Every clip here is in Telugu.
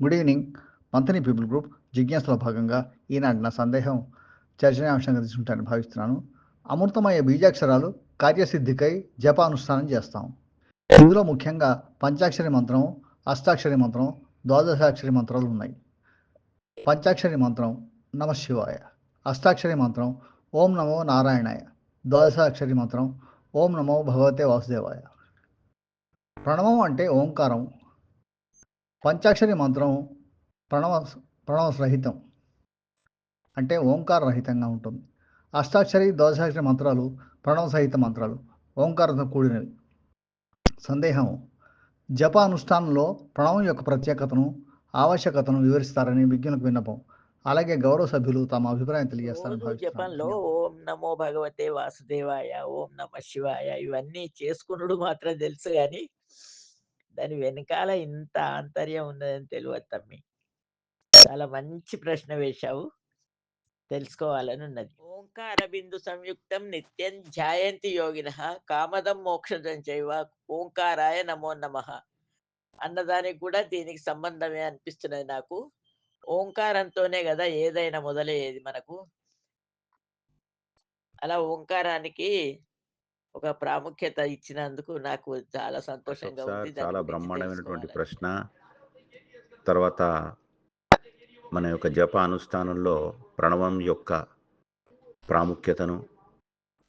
Good evening Manthani people group జిజ్ఞాసలో భాగంగా ఈనాడు నా సందేహం చర్చనీయాంశంగా తీసుకుంటానని భావిస్తున్నాను అమృతమయ్యే బీజాక్షరాలు కార్యసిద్ధికై జపానుష్ఠానం చేస్తాం ఇందులో ముఖ్యంగా పంచాక్షరి మంత్రం అష్టాక్షరి మంత్రం ద్వాదశాక్షరి మంత్రాలు ఉన్నాయి పంచాక్షరి మంత్రం నమ శివాయ అష్టాక్షరి మంత్రం ఓం నమో నారాయణాయ ద్వాదశాక్షరి మంత్రం ఓం నమో భగవతే వాసుదేవాయ ప్రణవం అంటే ఓంకారం పంచాక్షరి మంత్రం ప్రణవ ప్రణవ రహితం అంటే ఓంకార రహితంగా ఉంటుంది. అష్టాక్షరి ద్వాదశాక్షరి మంత్రాలు ప్రణవ సహిత మంత్రాలు ఓంకారంతో కూడినవి. సందేహం జప అనుష్ఠానంలో ప్రణవం యొక్క ప్రత్యేకతను ఆవశ్యకతను వివరిస్తారని విజ్ఞులకు విన్నపం. అలాగే గౌరవ సభ్యులు తమ అభిప్రాయం తెలియజేస్తారని రోజు జపంలో ఓం నమో భగవతే వాసుదేవాయ ఓం నమ శివాయ ఇవన్నీ చేసుకునుడు మాత్రం తెలుసు కానీ దాని వెనకాల ఇంత ఆంతర్యం ఉన్నదని తెలియదు తమ్మి. చాలా మంచి ప్రశ్న వేశావు. తెలుసుకోవాలని ఉన్నది. ఓంకార బిందు సంయుక్తం నిత్యం ధ్యాయంతి యోగిన కామదం మోక్షదం చైవ ఓంకారాయ నమో నమ అన్నదానికి కూడా దీనికి సంబంధమే అనిపిస్తున్నది నాకు. ఓంకారంతోనే కదా ఏదైనా మొదలయ్యేది మనకు. అలా ఓంకారానికి ఒక ప్రాముఖ్యత ఇచ్చినందుకు నాకు చాలా సంతోషంగా ఉంది. చాలా బ్రహ్మాండమైనటువంటి. ప్రశ్న. తర్వాత మన యొక్క జప అనుష్ఠానంలో ప్రణవం యొక్క ప్రాముఖ్యతను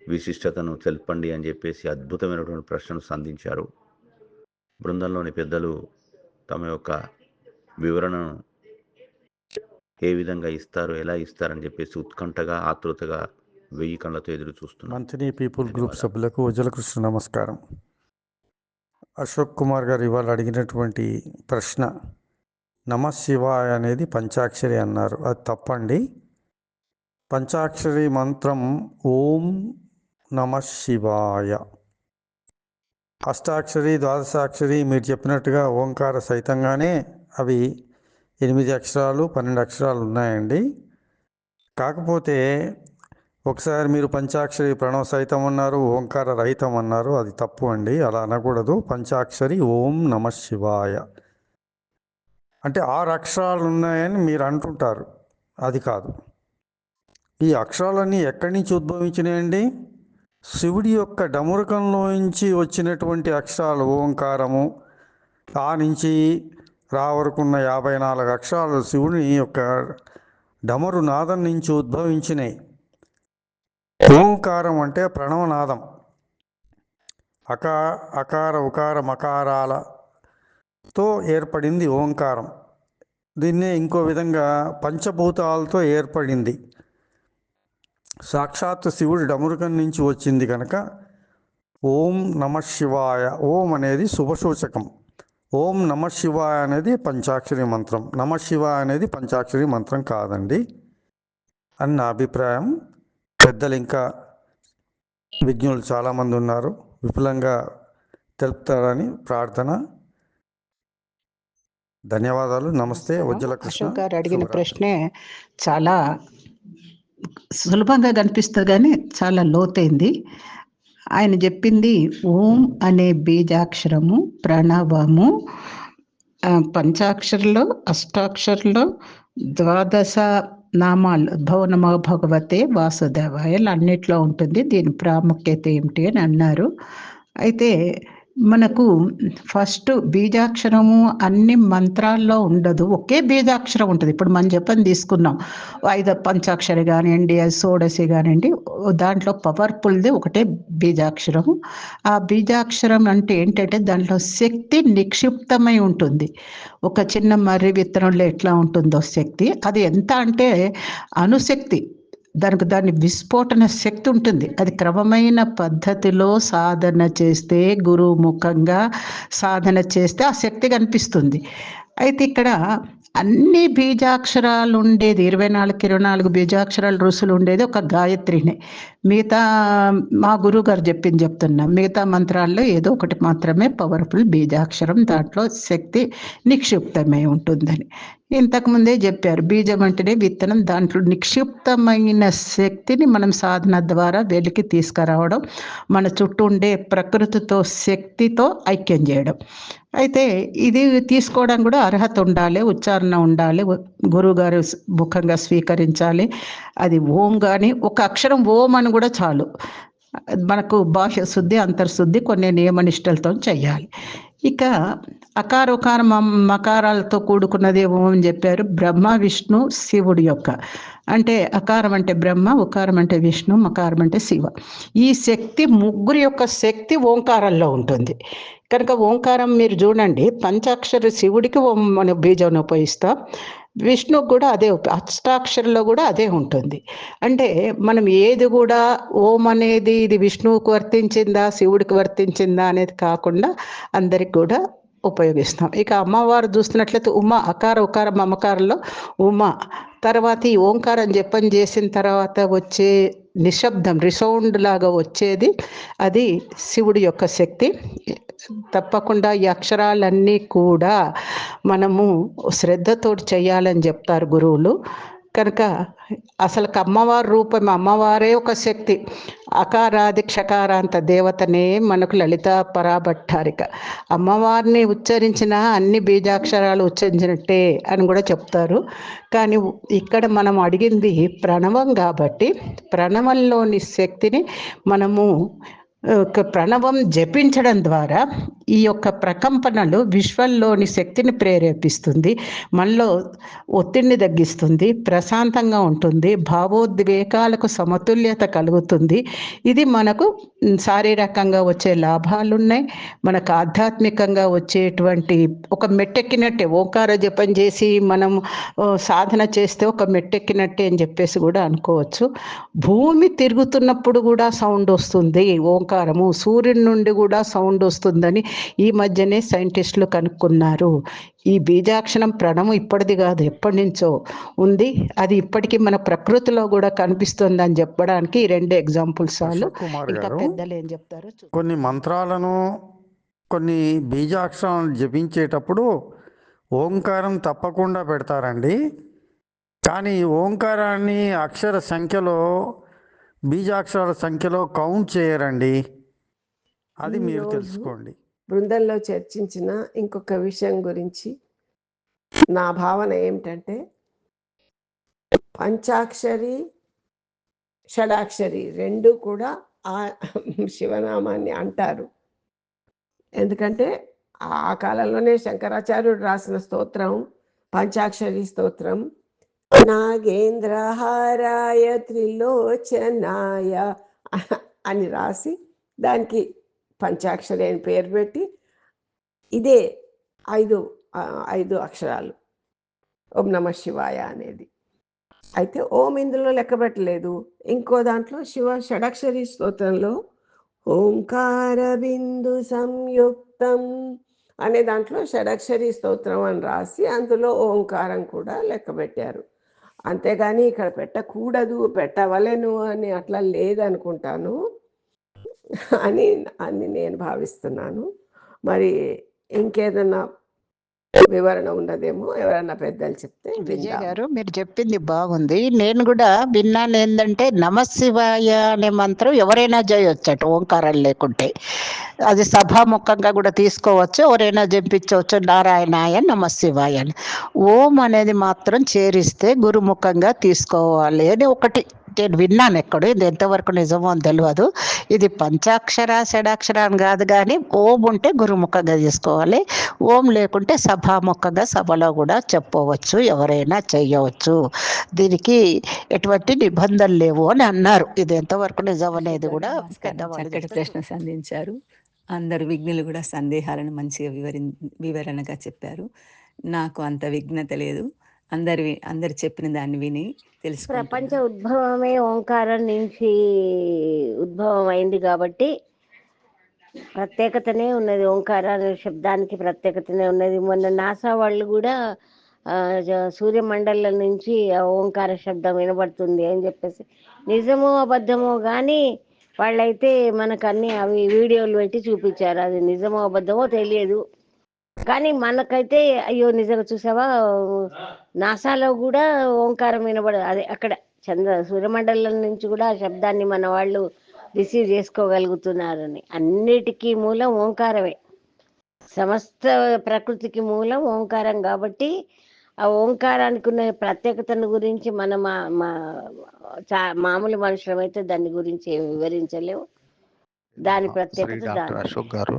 విశిష్టతను తెలపండి అని చెప్పేసి అద్భుతమైనటువంటి ప్రశ్నను సంధించారు. బృందంలోని పెద్దలు తమ యొక్క వివరణను ఏ విధంగా ఇస్తారు ఎలా ఇస్తారని చెప్పేసి ఉత్కంఠగా ఆతృతగా వెయ్యి కళ్ళతో ఎదురు చూస్తున్నారు మంచిని పీపుల్ గ్రూప్. సభ్యులకు ఉజ్వలకృష్ణ నమస్కారం. అశోక్ కుమార్ గారు ఇవాళ అడిగినటువంటి ప్రశ్న నమ శివాయ అనేది పంచాక్షరి అన్నారు. అది తప్పండి. పంచాక్షరి మంత్రం ఓం నమ శివాయ అష్టాక్షరి ద్వాదశాక్షరి మీరు చెప్పినట్టుగా ఓంకార సహితంగానే అవి ఎనిమిది అక్షరాలు పన్నెండు అక్షరాలు ఉన్నాయండి. కాకపోతే ఒకసారి మీరు పంచాక్షరి ప్రణవ సహితం అన్నారు ఓంకార రహితం అన్నారు అది తప్పు అండి అలా అనకూడదు. పంచాక్షరి ఓం నమ శివాయ. అంటే ఆరు అక్షరాలు ఉన్నాయని మీరు అంటుంటారు అది కాదు. ఈ అక్షరాలన్నీ ఎక్కడి నుంచి ఉద్భవించినాయండి? శివుడి యొక్క డమురకంలోంచి వచ్చినటువంటి అక్షరాలు ఓంకారము ఆ నుంచి రా వరకున్న యాభై నాలుగు అక్షరాలు శివుని యొక్క డమరు నాదం నుంచి ఉద్భవించినాయి. ఓంకారం అంటే ప్రణవనాదం. అకా అకార ఉకార మకారాలతో ఏర్పడింది ఓంకారం. దీన్నే ఇంకో విధంగా పంచభూతాలతో ఏర్పడింది. సాక్షాత్ శివుడి డమురుకం నుంచి వచ్చింది కనుక ఓం నమ శివాయ ఓం అనేది శుభసూచకం. ఓం నమ శివాయ అనేది పంచాక్షరి మంత్రం. నమ శివాయ అనేది పంచాక్షరి మంత్రం కాదండి. అని నా అభిప్రాయం. పెద్దలు ఇంకా విజ్ఞులు చాలామంది ఉన్నారు. విపులంగా తెలుపుతారని ప్రార్థన. ధన్యవాదాలు. నమస్తే. ఉజ్వల కృష్ణ. గారు అడిగిన. ప్రశ్నే చాలా సులభంగా కనిపిస్తుంది కానీ చాలా లోతైంది. ఆయన చెప్పింది ఓం అనే బీజాక్షరము ప్రణవము పంచాక్షరిలో అష్టాక్షరిలో ద్వాదశ నామాలు భవనమ భగవతే వాసుదేవాయలు అన్నిట్లో ఉంటుంది. దీని ప్రాముఖ్యత ఏమిటి అని అన్నారు. అయితే మనకు ఫస్ట్ బీజాక్షరము అన్ని మంత్రాల్లో ఉండదు. ఒకే బీజాక్షరం ఉంటుంది. ఇప్పుడు మనం చెప్పని తీసుకున్నాం. ఐదు పంచాక్షరి కానివ్వండి సోడసి కానివ్వండి దాంట్లో పవర్ఫుల్ది ఒకటే బీజాక్షరం ఆ బీజాక్షరం అంటే ఏంటంటే దాంట్లో శక్తి నిక్షిప్తమై ఉంటుంది. ఒక చిన్న మర్రి విత్తనంలో ఎట్లా ఉంటుందో శక్తి. అది ఎంత అంటే అణుశక్తి దానికి దాని విస్ఫోటన శక్తి ఉంటుంది. అది క్రమమైన పద్ధతిలో సాధన చేస్తే గురువు ముఖంగా సాధన చేస్తే ఆ శక్తి కనిపిస్తుంది. అయితే ఇక్కడ అన్ని బీజాక్షరాలు ఉండేది ఇరవై నాలుగు ఇరవై నాలుగు బీజాక్షరాలు రుసులు ఉండేది ఒక గాయత్రినే. మిగతా మా గురువు గారు చెప్పింది చెప్తున్నా. మిగతా మంత్రాల్లో ఏదో ఒకటి మాత్రమే పవర్ఫుల్ బీజాక్షరం దాంట్లో శక్తి నిక్షిప్తమై ఉంటుందని. ఇంతకుముందే చెప్పారు బీజం అంటేనే విత్తనం దాంట్లో నిక్షిప్తమైన శక్తిని మనం సాధన ద్వారా వెలికి తీసుకురావడం మన చుట్టూ ఉండే ప్రకృతితో శక్తితో ఐక్యం చేయడం. అయితే ఇది తీసుకోవడం కూడా అర్హత ఉండాలి ఉచ్చారణ ఉండాలి గురువు గారు ముఖంగా స్వీకరించాలి. అది ఓం కానీ ఒక అక్షరం ఓం అని కూడా చాలు. మనకు భాష శుద్ధి అంతర్శుద్ధి కొన్ని నియమనిష్టలతో చేయాలి. ఇక అకారోకార మకారాలతో కూడుకున్నది ఏమో అని చెప్పారు బ్రహ్మ విష్ణు శివుడి యొక్క. అంటే అకారం అంటే బ్రహ్మ ఉకారం అంటే విష్ణు మకారం అంటే శివ. ఈ శక్తి ముగ్గురు యొక్క శక్తి ఓంకారంలో ఉంటుంది. కనుక ఓంకారం మీరు చూడండి పంచాక్షర శివుడికి ఓం మన బీజం ఉపయోగిస్తాం. విష్ణు కూడా అదే అష్టాక్షరంలో కూడా అదే ఉంటుంది. అంటే మనం ఏది కూడా ఓం అనేది ఇది విష్ణువుకు వర్తించిందా శివుడికి వర్తించిందా అనేది కాకుండా అందరికి కూడా ఉపయోగిస్తాం. ఇక అమ్మవారు చూస్తున్నట్లయితే ఉమ అకార ఉకార మమకారంలో ఉమ. తర్వాత ఈ ఓంకారం జపం చేసిన తర్వాత వచ్చే నిశ్శబ్దం రిసౌండ్ లాగా వచ్చేది. అది శివుడి యొక్క శక్తి. తప్పకుండా ఈ అక్షరాలన్నీ కూడా మనము శ్రద్ధతో చేయాలని చెప్తారు గురువులు. కనుక అసలు అమ్మవారి రూపం అమ్మవారే ఒక శక్తి. అకారాది క్షకారాంత దేవతనే మనకు లలిత పరాభట్టారిక. అమ్మవారిని ఉచ్చరించిన అన్ని బీజాక్షరాలు ఉచ్చరించినట్టే అని కూడా చెప్తారు. కానీ ఇక్కడ మనం అడిగింది ప్రణవం కాబట్టి ప్రణవంలోని శక్తిని మనము ప్రణవం జపించడం ద్వారా ఈ యొక్క ప్రకంపనలు విశ్వంలోని శక్తిని ప్రేరేపిస్తుంది మనలో ఒత్తిడిని తగ్గిస్తుంది ప్రశాంతంగా ఉంటుంది భావోద్వేగాలకు సమతుల్యత కలుగుతుంది. ఇది మనకు శారీరకంగా వచ్చే లాభాలు ఉన్నాయి మనకు ఆధ్యాత్మికంగా వచ్చేటువంటి ఒక మెట్టెక్కినట్టే ఓంకార జపం చేసి మనం సాధన చేస్తే ఒక మెట్టెక్కినట్టే అని చెప్పేసి కూడా అనుకోవచ్చు. భూమి తిరుగుతున్నప్పుడు కూడా సౌండ్ వస్తుంది ఓంకారము సూర్యుడి నుండి కూడా సౌండ్ వస్తుందని ఈ మధ్యనే సైంటిస్టులు కనుక్కున్నారు. ఈ బీజాక్షరం ప్రణవం ఇప్పటిది కాదు ఎప్పటి నుంచో ఉంది. అది ఇప్పటికీ మన ప్రకృతిలో కూడా కనిపిస్తుంది అని చెప్పడానికి ఈ రెండు ఎగ్జాంపుల్స్ ఇంకా పెద్దలు ఏం చెప్తారో. కొన్ని మంత్రాలను కొన్ని బీజాక్షరాలను జపించేటప్పుడు ఓంకారం తప్పకుండా పెడతారండి. కానీ ఓంకారాన్ని అక్షర సంఖ్యలో బీజాక్షరాల సంఖ్యలో కౌంట్ చేయరండి. అది మీరు తెలుసుకోండి. బృందంలో చర్చించిన ఇంకొక విషయం గురించి నా భావన ఏమిటంటే పంచాక్షరి షడాక్షరి రెండు కూడా ఆ శివనామాన్ని అంటారు. ఎందుకంటే ఆ కాలంలోనే శంకరాచార్యుడు రాసిన స్తోత్రం పంచాక్షరి స్తోత్రం నాగేంద్రహారాయ త్రిలోచనాయ అని రాసి దానికి పంచాక్షరి అని పేరు పెట్టి ఇదే ఐదు ఐదు అక్షరాలు. ఓం నమ శివాయ అనేది. అయితే ఓం ఇందులో లెక్క పెట్టలేదు. ఇంకో దాంట్లో శివ షడక్షరి స్తోత్రంలో ఓంకార బిందు సంయుక్తం అనే దాంట్లో షడక్షరి స్తోత్రం అని రాసి అందులో ఓంకారం కూడా లెక్క పెట్టారు. అంతేగాని ఇక్కడ పెట్టకూడదు పెట్టవలెను అని అట్లా లేదనుకుంటాను అని అని నేను భావిస్తున్నాను. మరి ఇంకేదన్నా వివరణ ఉన్నదేమో ఎవరన్నా పెద్దలు చెప్తే విజయ్. గారు మీరు చెప్పింది బాగుంది. నేను కూడా విన్నాను ఏంటంటే నమశివాయ అనే మంత్రం ఎవరైనా చేయొచ్చట ఓంకారం లేకుంటే. అది సభాముఖంగా కూడా తీసుకోవచ్చు ఎవరైనా జపించవచ్చు నారాయణాయ నమశివాయ అని. ఓం అనేది మాత్రం చేరిస్తే గురుముఖంగా తీసుకోవాలి అని ఒకటి నేను విన్నాను ఎక్కడో ఇది ఎంతవరకు నిజమో అని తెలియదు ఇది పంచాక్షర షడాక్షర అని కాదు కానీ ఓం ఉంటే గురుముఖంగా తీసుకోవాలి. ఓం లేకుంటే సభాముఖంగా సభలో కూడా చెప్పవచ్చు ఎవరైనా చేయవచ్చు. దీనికి ఎటువంటి నిబంధనలు లేవు అని అన్నారు. ఇది ఎంతవరకు నిజం అనేది కూడా చక్కటి ప్రశ్న సంధించారు. అందరు విఘ్నులు కూడా సందేహాలను మంచిగా వివరి వివరణగా చెప్పారు. నాకు అంత విఘ్నత లేదు. అందరి అందరు చెప్పిన దాన్ని విని ప్రపంచ తెలుసుకుంటున్నాను ఉద్భవమే ఓంకారం నుంచి ఉద్భవం అయింది కాబట్టి ప్రత్యేకతనే ఉన్నది ఓంకార అనే శబ్దానికి ప్రత్యేకతనే ఉన్నది. మొన్న నాసా వాళ్ళు కూడా సూర్య మండలం సూర్యమండలం నుంచి ఓంకార శబ్దం వినబడుతుంది అని చెప్పేసి. నిజమో అబద్ధమో కానీ వాళ్ళైతే మనకు అన్ని అవి వీడియోలు పెట్టి చూపించారు. అది నిజమో అబద్ధమో తెలియదు. కానీ మనకైతే అయ్యో నిజంగా చూసావా? నాసాలో కూడా ఓంకారం వినబడ అదే అక్కడ చంద్ర సూర్యమండలం నుంచి కూడా ఆ శబ్దాన్ని మన వాళ్ళు రిసీవ్ చేసుకోగలుగుతున్నారని. అన్నిటికీ మూలం ఓంకారమే. సమస్త ప్రకృతికి మూలం ఓంకారం కాబట్టి ఆ ఓంకారానికి ఉన్న ప్రత్యేకతను గురించి మనం మామూలు మనుషులమైతే దాని గురించి ఏమి వివరించలేము. దాని ప్రత్యేకత అశోక్ గారు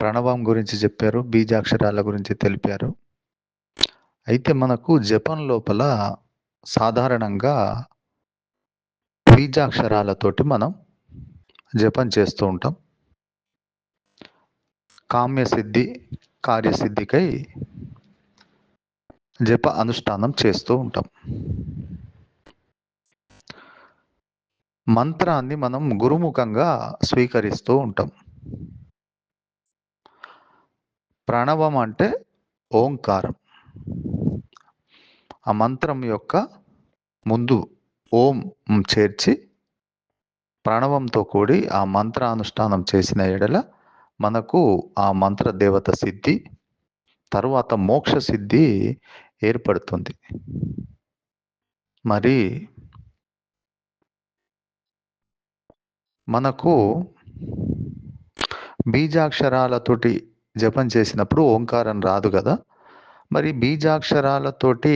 ప్రణవం గురించి చెప్పారు బీజాక్షరాల గురించి తెలిపారు. అయితే మనకు జపం లోపల సాధారణంగా బీజాక్షరాలతోటి మనం జపం చేస్తూ ఉంటాం. కామ్యసిద్ధి కార్యసిద్ధికై జప అనుష్ఠానం చేస్తూ ఉంటాం. మంత్రాన్ని మనం గురుముఖంగా స్వీకరిస్తూ ఉంటాం. ప్రణవం అంటే ఓంకారం. ఆ మంత్రం యొక్క ముందు ఓం చేర్చి ప్రణవంతో కూడి ఆ మంత్రానుష్ఠానం చేసిన ఎడల మనకు ఆ మంత్ర దేవత సిద్ధి తరువాత మోక్ష సిద్ధి ఏర్పడుతుంది. మరి మనకు బీజాక్షరాలతోటి జపం చేసినప్పుడు ఓంకారం రాదు కదా? మరి బీజాక్షరాలతోటి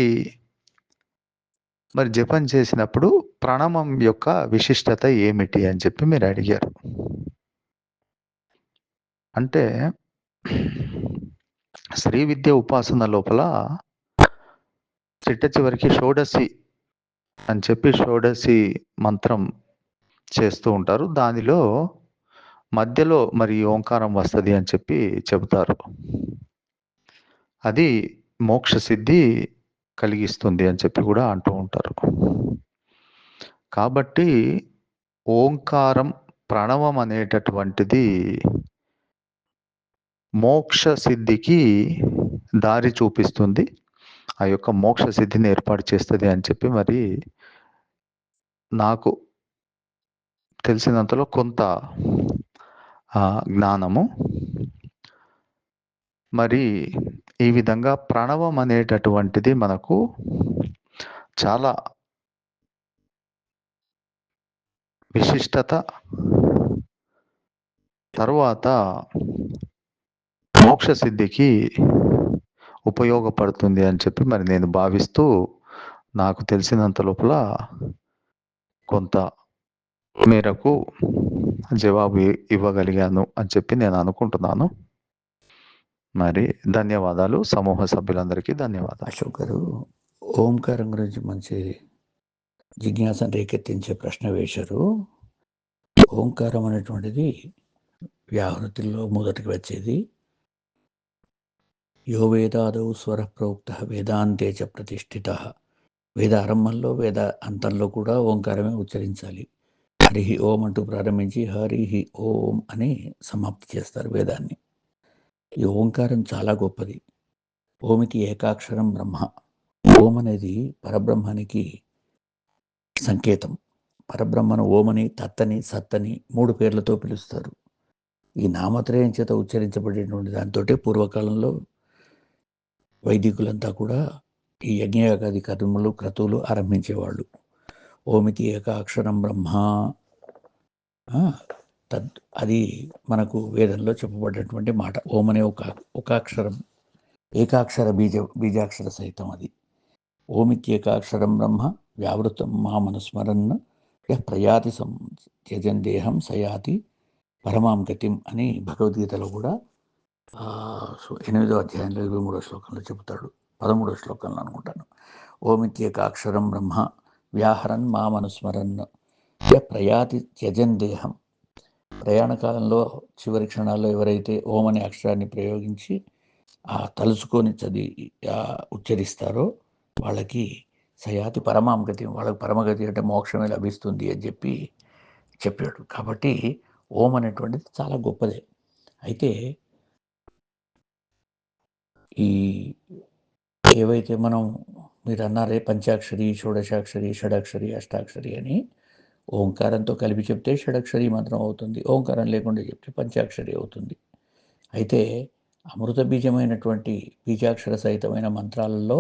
మరి జపం చేసినప్పుడు ప్రణవం యొక్క విశిష్టత ఏమిటి అని చెప్పి మీరు అడిగారు. అంటే శ్రీ విద్య ఉపాసన లోపల చిట్ట చివరికి షోడసి అని చెప్పి షోడసి మంత్రం చేస్తూ ఉంటారు. దానిలో మధ్యలో మరి ఓంకారం వస్తుంది అని చెప్పి చెబుతారు. అది మోక్ష సిద్ధి కలిగిస్తుంది అని చెప్పి కూడా అంటూ ఉంటారు. కాబట్టి ఓంకారం ప్రణవం అనేటటువంటిది మోక్ష సిద్ధికి దారి చూపిస్తుంది. ఆ యొక్క మోక్ష సిద్ధిని ఏర్పాటు చేస్తుంది అని చెప్పి మరి నాకు తెలిసినంతలో కొంత జ్ఞానము. మరి ఈ విధంగా ప్రణవం అనేటటువంటిది మనకు చాలా విశిష్టత. తరువాత మోక్ష సిద్ధికి ఉపయోగపడుతుంది అని చెప్పి మరి నేను భావిస్తూ నాకు తెలిసినంత లోపల కొంత మేరకు జవాబు ఇవ్వగలిగాను అని చెప్పి నేను అనుకుంటున్నాను. మరి ధన్యవాదాలు. సమూహ సభ్యులందరికీ ధన్యవాదాలు. అశోక్ గారు ఓంకారం గురించి మంచి జిజ్ఞాసను రేకెత్తించే ప్రశ్న వేశారు. ఓంకారం అనేటువంటిది వ్యాహృతిలో మొదటికి వచ్చేది. యో వేదాదౌ స్వర ప్రోక్త వేదాంతే చ ప్రతిష్ఠిత. వేద ఆరంభంలో వేద అంతంలో కూడా ఓంకారమే ఉచ్చరించాలి. హరి ఓం అంటూ ప్రారంభించి హరి ఓం అని సమాప్తి చేస్తారు వేదాన్ని. ఈ ఓంకారం చాలా గొప్పది. ఓమితి ఏకాక్షరం బ్రహ్మ. ఓం అనేది పరబ్రహ్మానికి సంకేతం. పరబ్రహ్మను ఓమని తత్తని సత్తని మూడు పేర్లతో పిలుస్తారు. ఈ నామత్రయం చేత ఉచ్చరించబడేటువంటి దాంతో పూర్వకాలంలో వైదికులంతా కూడా ఈ యజ్ఞయాగాది కర్మలు క్రతువులు ఆరంభించేవాళ్ళు. ఓమితి ఏకాక్షరం బ్రహ్మ. తద్ అది మనకు వేదంలో చెప్పబడినటువంటి మాట. ఓం అనే ఒక ఒకాక్షరం ఏకాక్షర బీజ బీజాక్షర సహితం అది. ఓమిత్యేకాక్షరం బ్రహ్మ వ్యావృతం మా మనుస్మరన్ ప్రయాతి సం త్యజన్ దేహం సయాతి పరమాం గతిం అని భగవద్గీతలో కూడా ఎనిమిదో అధ్యాయంలో ఇరవై మూడో శ్లోకంలో చెబుతాడు. పదమూడో శ్లోకంలో అనుకుంటాను. ఓమిత్యేకాక్షరం బ్రహ్మ వ్యాహరన్ మా మనుస్మరన్ ప్రయాతి త్యజన్ దేహం ప్రయాణ కాలంలో చివరి క్షణాల్లో ఎవరైతే ఓం అనే అక్షరాన్ని ప్రయోగించి ఆ తలుచుకొని చదివి ఉచ్చరిస్తారో వాళ్ళకి సయాతి పరమాంగతి వాళ్ళకి పరమగతి అంటే మోక్షమే లభిస్తుంది అని చెప్పి చెప్పాడు. కాబట్టి ఓం అనేటువంటిది చాలా గొప్పదే. అయితే ఈ ఏవైతే మనం మీరు అన్నారే పంచాక్షరి షోడశాక్షరి షడాక్షరి అష్టాక్షరి అని ఓంకారంతో కలిపి చెప్తే షడక్షరి మంత్రం అవుతుంది. ఓంకారం లేకుండా చెప్తే పంచాక్షరి అవుతుంది. అయితే అమృత బీజమైనటువంటి బీజాక్షర సహితమైన మంత్రాలలో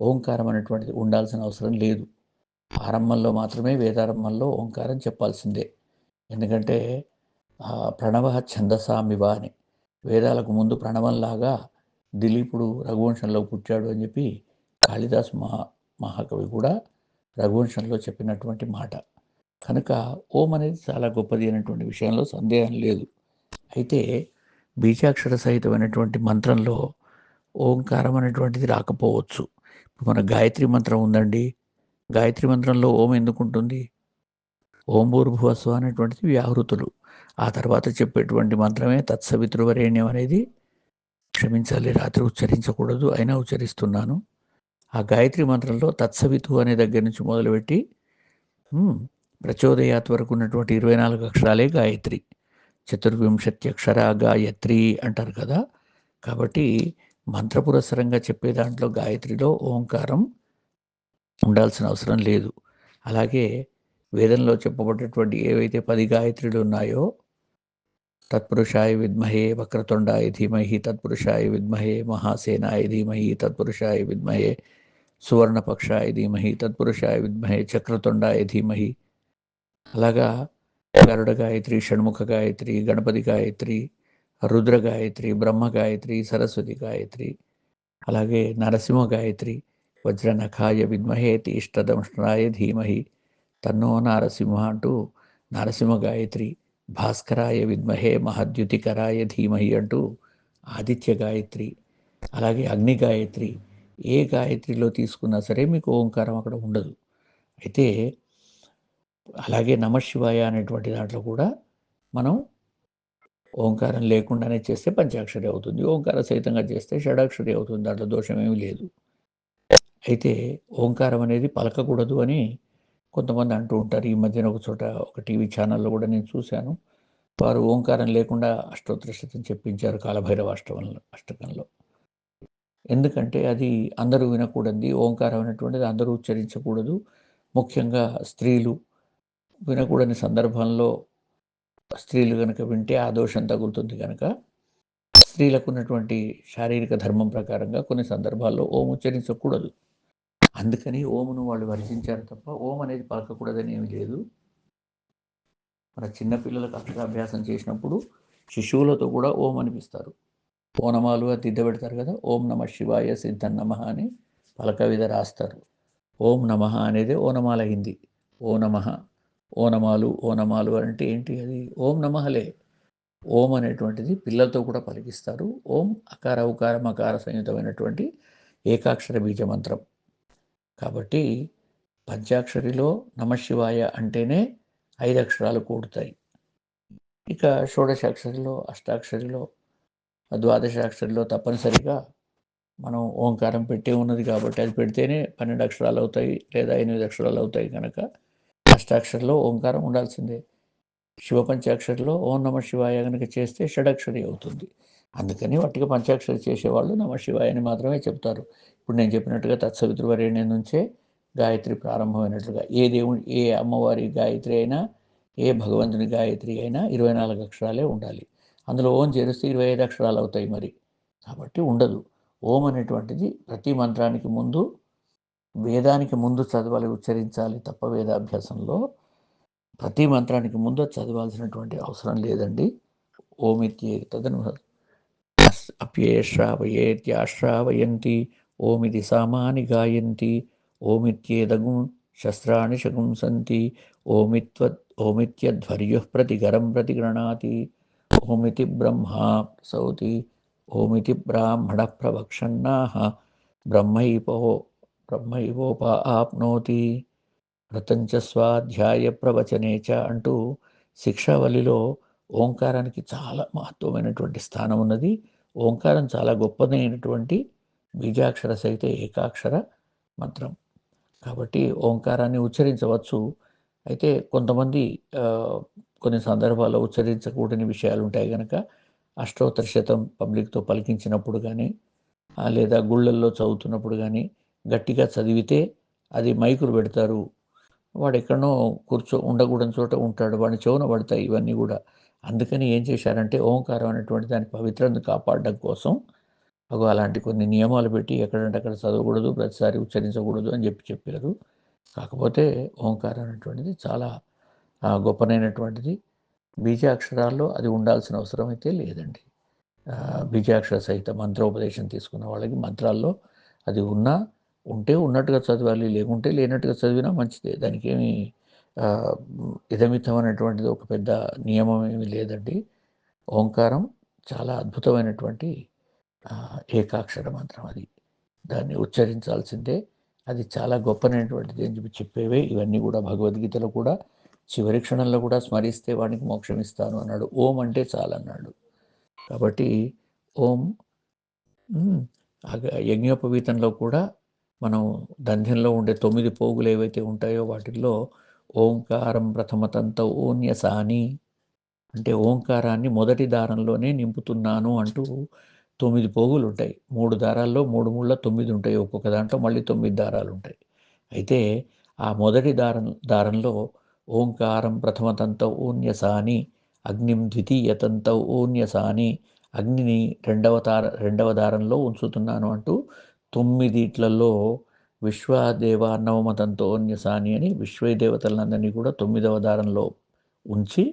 ఓంకారం అనేటువంటిది ఉండాల్సిన అవసరం లేదు. ఆరంభంలో మాత్రమే వేదారంభంలో ఓంకారం చెప్పాల్సిందే. ఎందుకంటే ప్రణవ ఛందసామివ అని. వేదాలకు ముందు ప్రణవంలాగా దిలీపుడు రఘువంశంలో పుట్టాడు అని చెప్పి కాళిదాస్ మహా మహాకవి కూడా రఘువంశంలో చెప్పినటువంటి మాట. కనుక ఓం అనేది చాలా గొప్పది అనేటువంటి విషయంలో సందేహం లేదు. అయితే బీజాక్షర సహితమైనటువంటి మంత్రంలో ఓంకారం అనేటువంటిది రాకపోవచ్చు. ఇప్పుడు మన గాయత్రి మంత్రం ఉందండి. గాయత్రి మంత్రంలో ఓం ఎందుకు ఉంటుంది? ఓం భూర్భువస్వ అనేటువంటిది వ్యాహృతులు. ఆ తర్వాత చెప్పేటువంటి మంత్రమే తత్సవితృవరేణ్యం అనేది క్షమించాలి రాత్రి ఉచ్చరించకూడదు అయినా ఉచ్చరిస్తున్నాను. ఆ గాయత్రి మంత్రంలో తత్సవితు అనే దగ్గర నుంచి మొదలుపెట్టి ప్రచోదయాత్ వరకు ఉన్నటువంటి ఇరవై నాలుగు అక్షరాలే గాయత్రి. చతుర్వింశతి అక్షర గాయత్రి అంటారు కదా. కాబట్టి మంత్రపురస్సరంగా చెప్పే దాంట్లో గాయత్రిలో ఓంకారం ఉండాల్సిన అవసరం లేదు. అలాగే వేదంలో చెప్పబడ్డటువంటి ఏవైతే పది గాయత్రులు ఉన్నాయో తత్పురుషాయ విద్మహే వక్రతుండాయ ధీమహి తత్పురుషాయ విద్మహే మహాసేనాయ ధీమహి తత్పురుషాయ విద్మహే సువర్ణపక్షాయ ధీమహి తత్పురుషాయ విద్మహే చక్రతుండాయ ధీమహి అలాగా గరుడ గాయత్రి షణ్ముఖ గాయత్రి గణపతి గాయత్రి రుద్ర గాయత్రి బ్రహ్మ గాయత్రి సరస్వతి గాయత్రి అలాగే నరసింహ గాయత్రి వజ్రనఖాయ విద్మహే ఇష్టదంష్ణాయ ధీమహి తన్నో నరసింహ అంటూ నరసింహ గాయత్రి భాస్కరాయ విద్మహే మహద్యుతికరాయ ధీమహి అంటూ ఆదిత్య గాయత్రి అలాగే అగ్ని గాయత్రి ఏ గాయత్రిలో తీసుకున్నా సరే మీకు ఓంకారం అక్కడ ఉండదు. అయితే అలాగే నమశివాయ అనేటువంటి దాంట్లో కూడా మనం ఓంకారం లేకుండానే చేస్తే పంచాక్షరి అవుతుంది. ఓంకార సహితంగా చేస్తే షడాక్షరి అవుతుంది. దాంట్లో దోషం ఏమీ లేదు. అయితే ఓంకారం అనేది పలకకూడదు అని కొంతమంది అంటూ ఉంటారు. ఈ మధ్యన ఒక చోట ఒక టీవీ ఛానల్లో కూడా నేను చూశాను. వారు ఓంకారం లేకుండా అష్టోత్తర శతం చెప్పించారు కాలభైరవ అష్టమంలో అష్టకంలో. ఎందుకంటే అది అందరూ వినకూడదు ఓంకారం అనేటువంటిది అందరూ ఉచ్చరించకూడదు. ముఖ్యంగా స్త్రీలు వినకూడని సందర్భంలో స్త్రీలు కనుక వింటే ఆ దోషం తగులుతుంది కనుక స్త్రీలకు ఉన్నటువంటి శారీరక ధర్మం ప్రకారంగా కొన్ని సందర్భాల్లో ఓం ఉచ్చరించకూడదు. అందుకని ఓమును వాళ్ళు వర్జించారు తప్ప ఓం అనేది పలకకూడదని ఏమీ లేదు. మన చిన్నపిల్లలకు అక్షరాభ్యాసం చేసినప్పుడు శిశువులతో కూడా ఓం అనిపిస్తారు. ఓనమాలు అది దిద్ద పెడతారు కదా ఓం నమ శివాయ సిద్ధం నమ అని పలక మీద రాస్తారు. ఓం నమ అనేది ఓనమాల హిందీ. ఓ నమ ఓనమాలు ఓనమాలు అంటే ఏంటి? అది ఓం నమహలే ఓం అనేటువంటిది పిల్లలతో కూడా పలికిస్తారు. ఓం అకార ఉకార మకార సంయుతమైనటువంటి ఏకాక్షర బీజ మంత్రం కాబట్టి పంచాక్షరిలో నమశివాయ అంటేనే ఐదు అక్షరాలు కూడుతాయి. ఇక షోడశాక్షరిలో అష్టాక్షరిలో ద్వాదశాక్షరిలో తప్పనిసరిగా మనం ఓంకారం పెట్టే ఉన్నది కాబట్టి అది పెడితేనే పన్నెండు అక్షరాలు అవుతాయి లేదా ఎనిమిది అక్షరాలు అవుతాయి కనుక అష్టాక్షరిలో ఓంకారం ఉండాల్సిందే. శివ పంచాక్షరిలో ఓం నమ శివాయ కనుక చేస్తే షడక్షరి అవుతుంది. అందుకని వాటికి పంచాక్షరి చేసేవాళ్ళు నమ శివాయ అని మాత్రమే చెప్తారు. ఇప్పుడు నేను చెప్పినట్టుగా తత్సవితృవరేణ్యం నుంచే గాయత్రి ప్రారంభమైనట్లుగా ఏ దేవుని ఏ అమ్మవారి గాయత్రి అయినా ఏ భగవంతుని గాయత్రి అయినా ఇరవై నాలుగు అక్షరాలే ఉండాలి. అందులో ఓం చేరిస్తే ఇరవై ఐదు అక్షరాలు అవుతాయి మరి. కాబట్టి ఉండదు. ఓం అనేటువంటిది ప్రతి మంత్రానికి ముందు వేదానికి ముందు చదవాలి ఉచ్చరించాలి తప్ప వేదాభ్యాసంలో ప్రతి మంత్రానికి ముందు చదవాల్సినటువంటి అవసరం లేదండి. ఓమిత్యే తదను అప్యేశ్రావయేత్యాశ్రావయంతి ఓమిది సామాని గాయంతి ఓమిత్యేదగు శస్త్రాణి శగుంసంతి ఓమిత్వ ఓమిత్యధ్వర్యు ప్రతి గరం ప్రతి గృణాతి ఓమితి బ్రహ్మా సౌతి ఓమితి బ్రాహ్మణ ప్రవక్షన్నాహ బ్రహ్మైపో బ్రహ్మైవోప ఆప్నోతి వ్రతంచ స్వాధ్యాయ ప్రవచనే చ అంటూ శిక్షావళిలో ఓంకారానికి చాలా మహత్వమైనటువంటి స్థానం ఉన్నది. ఓంకారం చాలా గొప్పదైనటువంటి బీజాక్షర సహిత ఏకాక్షర మంత్రం. కాబట్టి ఓంకారాన్ని ఉచ్చరించవచ్చు. అయితే కొంతమంది కొన్ని సందర్భాల్లో ఉచ్చరించకూడని విషయాలు ఉంటాయి కనుక అష్టోత్తర శతం పబ్లిక్తో పలికించినప్పుడు కానీ లేదా గుళ్ళల్లో చదువుతున్నప్పుడు కానీ గట్టిగా చదివితే అది మైకులు పెడతారు. వాడు ఎక్కడనో కూర్చో ఉండకూడని చోట ఉంటాడు. వాడిని చెవున పడతాయి ఇవన్నీ కూడా. అందుకని ఏం చేశారంటే ఓంకారం అనేటువంటి దాని పవిత్రను కాపాడడం కోసం అగో అలాంటి కొన్ని నియమాలు పెట్టి ఎక్కడంటే అక్కడ చదవకూడదు ప్రతిసారి ఉచ్చరించకూడదు అని చెప్పి చెప్పారు. కాకపోతే ఓంకారం అనేటువంటిది చాలా గొప్పనైనటువంటిది. బీజాక్షరాల్లో అది ఉండాల్సిన అవసరం అయితే లేదండి. బీజాక్షర సహిత మంత్రోపదేశం తీసుకున్న వాళ్ళకి మంత్రాల్లో అది ఉన్నా ఉంటే ఉన్నట్టుగా చదవాలి లేకుంటే లేనట్టుగా చదివినా మంచిదే. దానికి ఏమి ఇదమితం అనేటువంటిది ఒక పెద్ద నియమం ఏమీ లేదండి. ఓంకారం చాలా అద్భుతమైనటువంటి ఏకాక్షర మంత్రం అది. దాన్ని ఉచ్చరించాల్సిందే. అది చాలా గొప్పనైనటువంటిది అని చెప్పి చెప్పేవే. ఇవన్నీ కూడా భగవద్గీతలో కూడా చివరి క్షణంలో కూడా స్మరిస్తే వానికి మోక్షం ఇస్తాను అన్నాడు. ఓం అంటే చాలన్నాడు. కాబట్టి ఓం యజ్ఞోపవీతంలో కూడా మనం దంధ్యంలో ఉండే తొమ్మిది పోగులు ఏవైతే ఉంటాయో వాటిల్లో ఓంకారం ప్రథమతంత ఓన్యసాని అంటే ఓంకారాన్ని మొదటి దారంలోనే నింపుతున్నాను అంటూ తొమ్మిది పోగులు ఉంటాయి మూడు దారాల్లో మూడు ముళ్ళ తొమ్మిది ఉంటాయి. ఒక్కొక్క దాంట్లో మళ్ళీ తొమ్మిది దారాలు ఉంటాయి అయితే ఆ మొదటి దారం దారంలో ఓంకారం ప్రథమతంత ఓన్యసాని అగ్నిం ద్వితీయతంత ఓన్యసాని అగ్నిని రెండవ తార రెండవ దారంలో ఉంచుతున్నాను అంటూ తొమ్మిదిట్లలో విశ్వదేవ నవమతంతో న్యసాని అని విశ్వదేవతలందరినీ కూడా తొమ్మిదవ దారంలో ఉంచి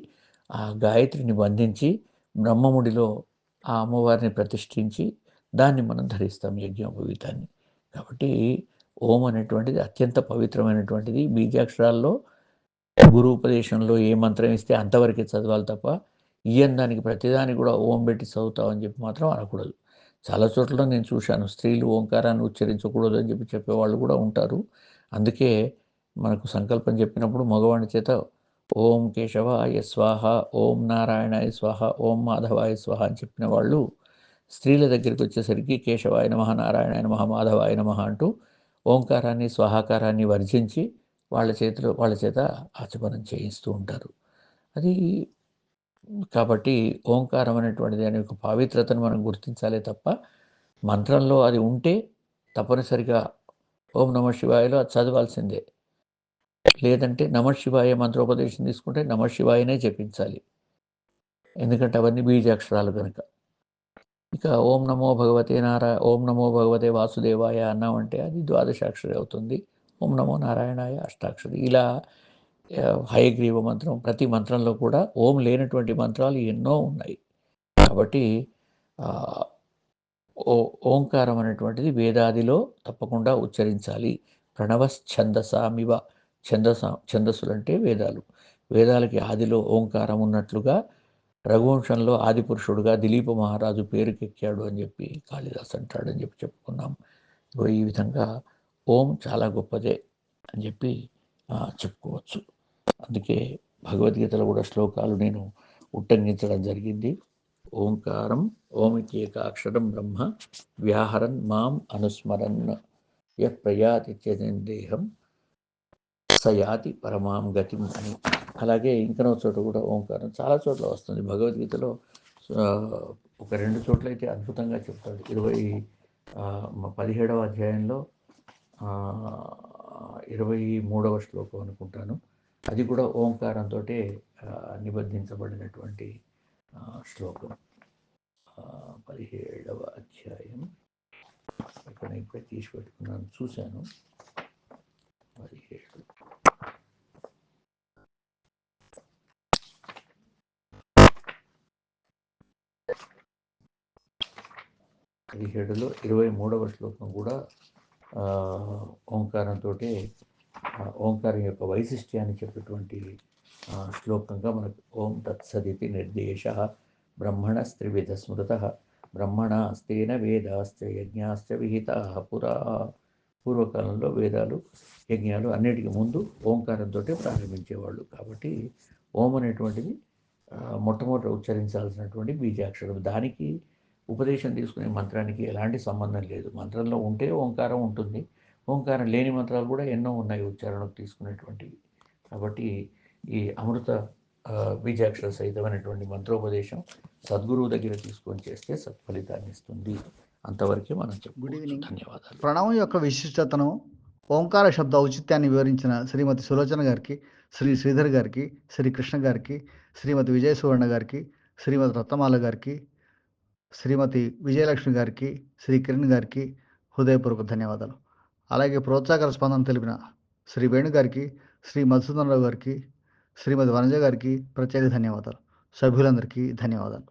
ఆ గాయత్రిని బంధించి బ్రహ్మముడిలో ఆ అమ్మవారిని ప్రతిష్ఠించి దాన్ని మనం ధరిస్తాం యజ్ఞోపవీతాన్ని. కాబట్టి ఓం అనేటువంటిది అత్యంత పవిత్రమైనటువంటిది. బీజాక్షరాల్లో గురు ఉపదేశంలో ఏ మంత్రం ఇస్తే అంతవరకే చదవాలి తప్ప ఈయన దానికి ప్రతిదానికి కూడా ఓం పెట్టి చదువుతామని చెప్పి మాత్రం అనకూడదు. చాలా చోట్ల నేను చూశాను. స్త్రీలు ఓంకారాన్ని ఉచ్చరించకూడదు అని చెప్పి చెప్పేవాళ్ళు కూడా ఉంటారు. అందుకే మనకు సంకల్పం చెప్పినప్పుడు మగవాడి చేత ఓం కేశవాయ స్వాహ ఓం నారాయణాయ స్వాహ ఓం మాధవాయ స్వాహ అని చెప్పిన వాళ్ళు స్త్రీల దగ్గరికి వచ్చేసరికి కేశవాయ నమ నారాయణాయ నమ మాధవాయ నమ అంటూ ఓంకారాన్ని స్వాహాకారాన్ని వర్జించి వాళ్ళ చేతిలో వాళ్ళ చేత ఆచమనం చేయిస్తూ ఉంటారు. అది కాబట్టి ఓంకారం అనేటువంటిది అనే ఒక పావిత్రతను మనం గుర్తించాలే తప్ప మంత్రంలో అది ఉంటే తప్పనిసరిగా ఓం నమ శివాయలో అది చదవాల్సిందే. లేదంటే నమ శివాయ మంత్రోపదేశం తీసుకుంటే నమ శివాయనే జపించాలి. ఎందుకంటే అవన్నీ బీజాక్షరాలు కనుక ఇక ఓం నమో భగవతే నారా ఓం నమో భగవతే వాసుదేవాయ అన్నామంటే అది ద్వాదశాక్షరి అవుతుంది. ఓం నమో నారాయణాయ అష్టాక్షరి. ఇలా హయగ్రీవ మంత్రం ప్రతి మంత్రంలో కూడా ఓం లేనటువంటి మంత్రాలు ఎన్నో ఉన్నాయి. కాబట్టి ఓ ఓంకారం అనేటువంటిది వేదాదిలో తప్పకుండా ఉచ్చరించాలి. ప్రణవశ్ఛందసామివ ఛందస ఛందస్సులు అంటే వేదాలు. వేదాలకి ఆదిలో ఓంకారం ఉన్నట్లుగా రఘువంశంలో ఆది పురుషుడుగా దిలీప మహారాజు పేరుకెక్కాడు అని చెప్పి కాళిదాస్ అంటాడు అని చెప్పి చెప్పుకున్నాం. ఈ విధంగా ఓం చాలా గొప్పదే అని చెప్పి చెప్పుకోవచ్చు. అందుకే భగవద్గీతలో కూడా శ్లోకాలు నేను ఉట్టంఘించడం జరిగింది. ఓంకారం ఓమిత్యేకాక్షరం బ్రహ్మ వ్యాహరన్ మాం అనుస్మరన్ య ప్రయాతి దేహం సయాతి పరమాం గతిం అని. అలాగే ఇంకనో చోట కూడా ఓంకారం చాలా చోట్ల వస్తుంది. భగవద్గీతలో ఒక రెండు చోట్ల అయితే అద్భుతంగా చెప్తాడు. ఇరవై పదిహేడవ అధ్యాయంలో ఇరవై మూడవ శ్లోకం అనుకుంటాను. అది కూడా ఓంకారంతో నిబంధించబడినటువంటి శ్లోకం. పదిహేడవ అధ్యాయం. ఇక్కడ ఇప్పుడే తీసి పెట్టుకున్నాను చూశాను. పదిహేడు. పదిహేడులో ఇరవై మూడవ శ్లోకం కూడా ఓంకారంతో ఓంకారం యొక్క వైశిష్ట్యాన్ని చెప్పేటువంటి శ్లోకంగా మనకు ఓం తత్సదితి నిర్దేశ బ్రహ్మణ స్త్రివిధ స్మృత బ్రహ్మణాస్తేన వేదాశ్చ యజ్ఞాశ్చ విహిత పురా. పూర్వకాలంలో వేదాలు యజ్ఞాలు అన్నిటికీ ముందు ఓంకారంతో ప్రారంభించేవాళ్ళు. కాబట్టి ఓం అనేటువంటిది మొట్టమొదట ఉచ్చరించాల్సినటువంటి బీజాక్షరం. దానికి ఉపదేశం తీసుకునే మంత్రానికి ఎలాంటి సంబంధం లేదు. మంత్రంలో ఉంటే ఓంకారం ఉంటుంది. ఓంకారం లేని మంత్రాలు కూడా ఎన్నో ఉన్నాయి ఉచ్చారణకు తీసుకునేటువంటివి కాబట్టి ఈ అమృత బీజాక్షర సహితమైనటువంటి మంత్రోపదేశం సద్గురువు దగ్గర తీసుకొని చేస్తే సత్ఫలితాన్ని ఇస్తుంది. అంతవరకే మనం చెప్పుకోవచ్చు. Evening. ధన్యవాదాలు. ప్రణవం యొక్క విశిష్టతను ఓంకార శబ్ద ఔచిత్యాన్ని వివరించిన శ్రీమతి సులోచన గారికి శ్రీ శ్రీధర్ గారికి శ్రీ కృష్ణ గారికి శ్రీమతి విజయ సువర్ణ గారికి శ్రీమతి రత్నమాల గారికి శ్రీమతి విజయలక్ష్మి గారికి శ్రీ కిరణ్ గారికి హృదయపూర్వక ధన్యవాదాలు. అలాగే ప్రోత్సాహకర స్పందన తెలిపిన శ్రీ వేణు గారికి శ్రీ మధుసూదనరావు గారికి శ్రీమతి వనజ గారికి ప్రత్యేక ధన్యవాదాలు. సభ్యులందరికీ ధన్యవాదాలు.